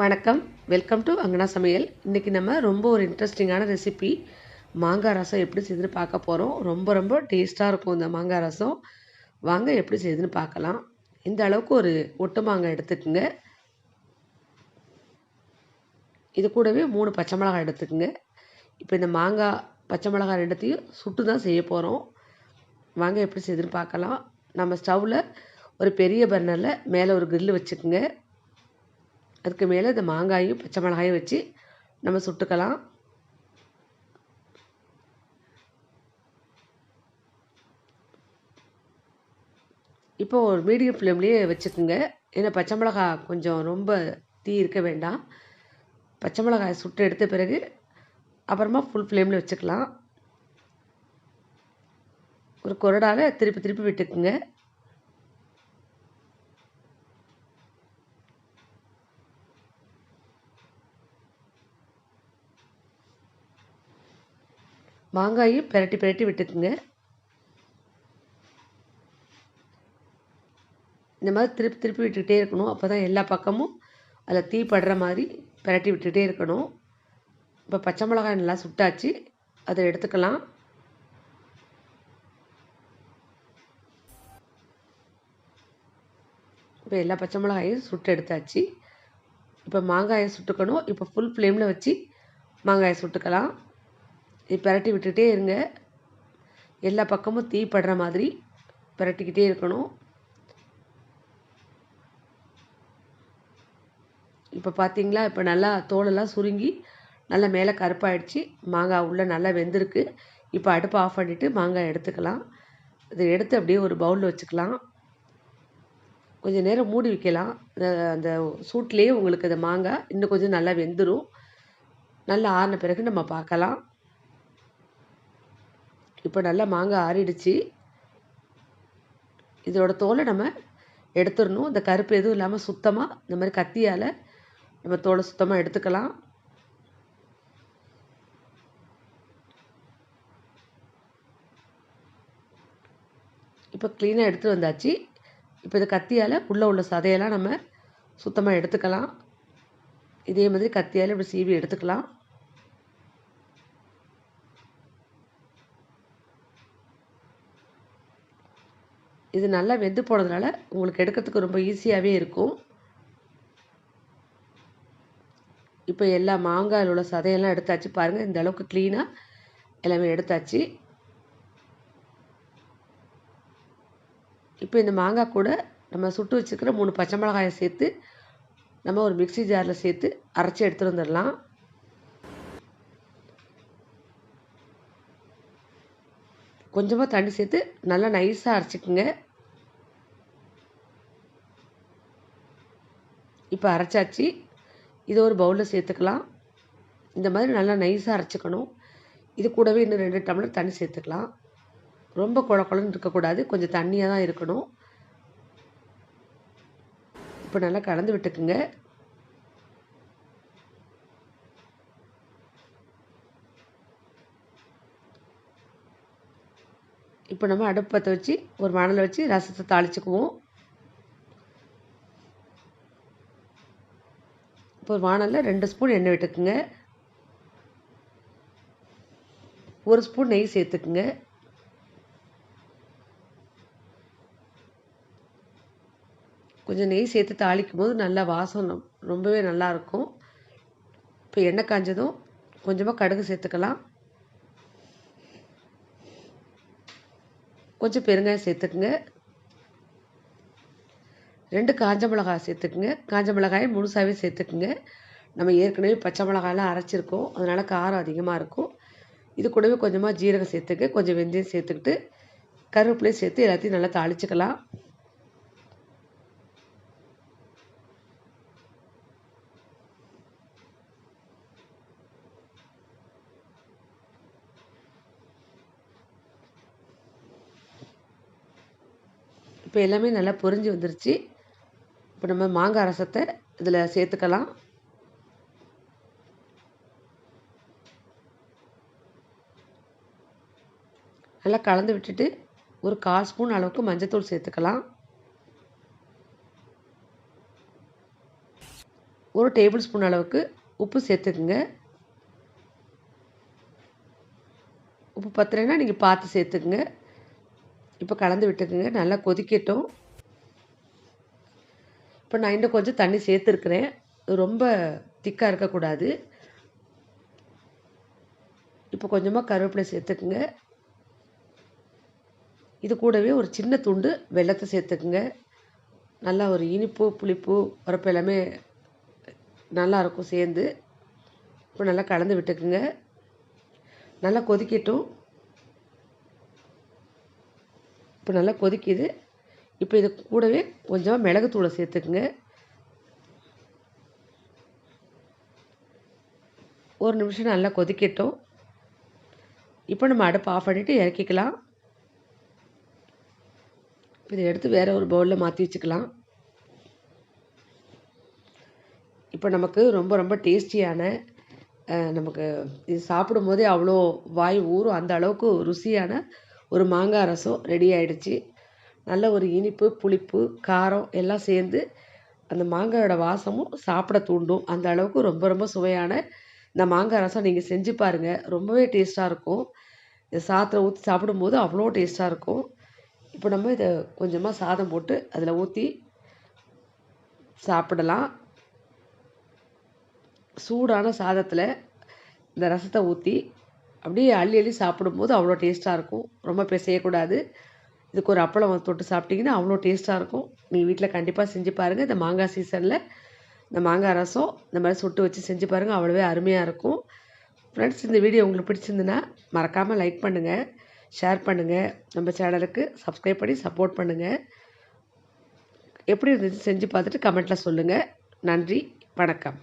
வணக்கம். Welcome to அங்கனா சமையல். இன்றைக்கி நம்ம ரொம்ப ஒரு இன்ட்ரெஸ்டிங்கான ரெசிபி மாங்காய் ரசம் எப்படி செய்யுதுன்னு பார்க்க போகிறோம் ரொம்ப ரொம்ப டேஸ்ட்டாக இருக்கும் இந்த மாங்காய் ரசம். வாங்க எப்படி செய்யுதுன்னு பார்க்கலாம். இந்த அளவுக்கு ஒரு ஒட்டு மாங்காய் எடுத்துக்கோங்க. இது கூடவே மூணு பச்சை மிளகாய் எடுத்துக்கோங்க. இப்போ இந்த மாங்காய் பச்சை மிளகாய் ரெண்டுத்தையும் சுட்டு தான் செய்ய போகிறோம் வாங்க எப்படி செய்யுதுன்னு பார்க்கலாம். நம்ம ஸ்டவ்வில் ஒரு பெரிய பர்னரில் மேலே ஒரு கிரில் வச்சுக்கோங்க. அதுக்கு மேலே இந்த மாங்காயும் பச்சை மிளகாயும் வச்சு நம்ம சுட்டுக்கலாம். இப்போ ஒரு மீடியம் ஃப்ளேம்லேயே வச்சுக்கோங்க. ஏன்னா பச்சை மிளகா கொஞ்சம் ரொம்ப தீ இருக்க வேண்டாம். பச்சை மிளகாய் சுட்டு எடுத்த பிறகு அப்புறமா ஃபுல் ஃப்ளேமில் வச்சுக்கலாம். ஒரு கொரடால் திருப்பி திருப்பி விட்டுக்குங்க. மாங்காயும் பெரட்டி பெரட்டி விட்டுக்குங்க. இந்த மாதிரி திருப்பி திருப்பி விட்டுக்கிட்டே இருக்கணும். அப்போ தான் எல்லா பக்கமும் அதில் தீ படுற மாதிரி பிரட்டி விட்டுகிட்டே இருக்கணும். இப்போ பச்சை மிளகாய் நல்லா சுட்டாச்சு. அதை எடுத்துக்கலாம். இப்போ எல்லா பச்சை மிளகாயும் சுட்டு எடுத்தாச்சு. இப்போ மாங்காயை சுட்டுக்கணும். இப்போ ஃபுல் ஃப்ளேமில் வச்சு மாங்காயை சுட்டுக்கலாம். இது பிரட்டி விட்டுகிட்டே இருங்க. எல்லா பக்கமும் தீ படுற மாதிரி பிரட்டிக்கிட்டே இருக்கணும். இப்போ பார்த்தீங்களா இப்போ நல்லா தோலெல்லாம் சுருங்கி நல்லா மேலே கருப்பாயிடுச்சு. மாங்காய் உள்ளே நல்லா வெந்திருக்கு. இப்போ அடுப்பை ஆஃப் பண்ணிவிட்டு மாங்காய் எடுத்துக்கலாம். இதை எடுத்து அப்படியே ஒரு பவுலில் வச்சுக்கலாம். கொஞ்சம் நேரம் மூடி வைக்கலாம். அந்த சூட்லேயே உங்களுக்கு அந்த மாங்காய் இன்னும் கொஞ்சம் நல்லா வெந்துடும் நல்லா ஆறின பிறகு நம்ம பார்க்கலாம். இப்போ நல்லா மாங்காய் ஆறிடுச்சு. இதோட தோலை நம்ம எடுத்துடணும். இந்த கருப்பு எதுவும் இல்லாமல் சுத்தமாக இந்த மாதிரி கத்தியால் நம்ம தோலை சுத்தமாக எடுத்துக்கலாம். இப்போ க்ளீனாக எடுத்து வந்தாச்சு. இப்போ இந்த கத்தியால் உள்ளே உள்ள சதையெல்லாம் நம்ம சுத்தமாக எடுத்துக்கலாம். இதே மாதிரி கத்தியால் இப்படி சீவி எடுத்துக்கலாம். இது நல்லா வெந்து போனதுனால உங்களுக்கு எடுக்கிறதுக்கு ரொம்ப ஈஸியாகவே இருக்கும். இப்போ எல்லா மாங்காயில் உள்ள சதையெல்லாம் எடுத்தாச்சு. பாருங்கள் இந்த அளவுக்கு க்ளீனாக எல்லாமே எடுத்தாச்சு. இப்போ இந்த மாங்காய் கூட நம்ம சுட்டு வச்சுருக்கிற மூணு பச்சை மிளகாயை சேர்த்து நம்ம ஒரு மிக்சி ஜாரில் சேர்த்து அரைச்சி எடுத்துகிட்டு வந்துடலாம். கொஞ்சமாக தண்ணி சேர்த்து நல்லா நைஸாக அரைச்சிக்குங்க. இப்போ அரைச்சாச்சு. இதை ஒரு பவுலில் சேர்த்துக்கலாம். இந்த மாதிரி நல்லா நைஸாக அரைச்சிக்கணும். இது கூடவே இன்னும் ரெண்டு டம்ளர் தண்ணி சேர்த்துக்கலாம். ரொம்ப குழ குழன்னு இருக்கக்கூடாது. கொஞ்சம் தண்ணியாக தான் இருக்கணும். இப்போ நல்லா கலந்து விட்டுக்குங்க. இப்போ நம்ம அடுப்பு பற்ற வச்சு ஒரு மணலை வச்சு ரசத்தை தாளிச்சுக்குவோம். இப்போ ஒரு வானலில் ரெண்டு ஸ்பூன் எண்ணெய் விட்டுக்குங்க. ஒரு ஸ்பூன் நெய் சேர்த்துக்குங்க. கொஞ்சம் நெய் சேர்த்து தாளிக்கும் போது நல்லா வாசம் ரொம்பவே நல்லாயிருக்கும் இப்போ எண்ணெய் காஞ்சதும் கொஞ்சமாக கடுகு சேர்த்துக்கலாம். கொஞ்சம் பெருங்காயம் சேர்த்துக்குங்க. ரெண்டு காஞ்ச மிளகாய் சேர்த்துக்குங்க. காஞ்ச மிளகாயை முழுசாகவே சேர்த்துக்குங்க. நம்ம ஏற்கனவே பச்சை மிளகாயெல்லாம் அரைச்சிருக்கோம். அதனால் காரம் அதிகமாக இருக்கும். இது கூடவே கொஞ்சமாக ஜீரகம் சேர்த்துக்க கொஞ்சம் வெந்தயம் சேர்த்துக்கிட்டு கருவேப்பிலையும் சேர்த்து எல்லாத்தையும் நல்லா தாளிச்சுக்கலாம். இப்போ எல்லாமே நல்லா பொரிஞ்சு வந்துருச்சு. இப்போ நம்ம மாங்காய் ரசத்தை இதில் சேர்த்துக்கலாம். நல்லா கலந்து விட்டுட்டு ஒரு கால் ஸ்பூன் அளவுக்கு மஞ்சத்தூள் சேர்த்துக்கலாம். ஒரு டேபிள் ஸ்பூன் அளவுக்கு உப்பு சேர்த்துக்குங்க. உப்பு பத்தலைன்னா நீங்கள் பார்த்து சேர்த்துக்குங்க. இப்போ கலந்து விட்டுக்குங்க. நல்லா கொதிக்கட்டும். இப்போ நான் இன்னும் கொஞ்சம் தண்ணி சேர்த்துருக்குறேன். ரொம்ப திக்காக இருக்கக்கூடாது. இப்போ கொஞ்சமாக கருவேப்பிலை சேர்த்துக்குங்க. இது கூடவே ஒரு சின்ன துண்டு வெள்ளத்தை சேர்த்துக்குங்க. நல்லா ஒரு இனிப்பு புளிப்பு உரப்பு எல்லாமே நல்லாயிருக்கும் சேர்ந்து. இப்போ நல்லா கலந்து விட்டுக்குங்க. நல்லா கொதிக்கட்டும். இப்போ நல்லா கொதிக்குது. இப்போ இது கூடவே கொஞ்சமாக மிளகுத்தூளை சேர்த்துக்குங்க. ஒரு நிமிஷம் நல்லா கொதிக்கட்டும். இப்போ நம்ம அடுப்பு ஆஃப் பண்ணிவிட்டு இறக்கிக்கலாம். இதை எடுத்து வேறு ஒரு பவுலில் மாற்றி வச்சுக்கலாம். இப்போ நமக்கு ரொம்ப ரொம்ப டேஸ்டியான நமக்கு இது சாப்பிடும் போதே அவ்வளோ வாய் ஊறும். அந்த அளவுக்கு ருசியான ஒரு மாங்காய் ரசம் ரெடி ஆகிடுச்சு நல்ல ஒரு இனிப்பு புளிப்பு காரம் எல்லாம் சேர்ந்து அந்த மாங்காயோட வாசமும் சாப்பிட தூண்டும். அந்த அளவுக்கு ரொம்ப ரொம்ப சுவையான இந்த மாங்காய் ரசம் நீங்கள் செஞ்சு பாருங்கள் ரொம்பவே டேஸ்ட்டாக இருக்கும். இந்த சாத்திரம் ஊற்றி சாப்பிடும்போது அவ்வளோ டேஸ்ட்டாக இருக்கும். இப்போ நம்ம இதை கொஞ்சமாக சாதம் போட்டு அதில் ஊற்றி சாப்பிடலாம். சூடான சாதத்தில் இந்த ரசத்தை ஊற்றி அப்படியே அள்ளி அள்ளி சாப்பிடும்போது அவ்வளோ டேஸ்ட்டாக இருக்கும். ரொம்ப பிசையக்கூடாது இதுக்கு ஒரு அப்பளம் தொட்டு சாப்பிட்டிங்கன்னா அவ்வளோ டேஸ்ட்டாக இருக்கும். நீங்கள் வீட்டில் கண்டிப்பாக செஞ்சு பாருங்கள் இந்த மாங்காய் சீசனில் இந்த மாங்காய் ரசம் இந்த மாதிரி சுட்டு வச்சு செஞ்சு பாருங்கள் அவ்வளோவே அருமையாக இருக்கும். ஃப்ரெண்ட்ஸ் இந்த வீடியோ உங்களுக்கு பிடிச்சிருந்துன்னா மறக்காமல் லைக் பண்ணுங்கள் ஷேர் பண்ணுங்கள் நம்ம சேனலுக்கு சப்ஸ்கிரைப் பண்ணி சப்போர்ட் பண்ணுங்கள் எப்படி இருந்துச்சு செஞ்சு பார்த்துட்டு கமெண்ட்டில் சொல்லுங்கள் நன்றி. வணக்கம்.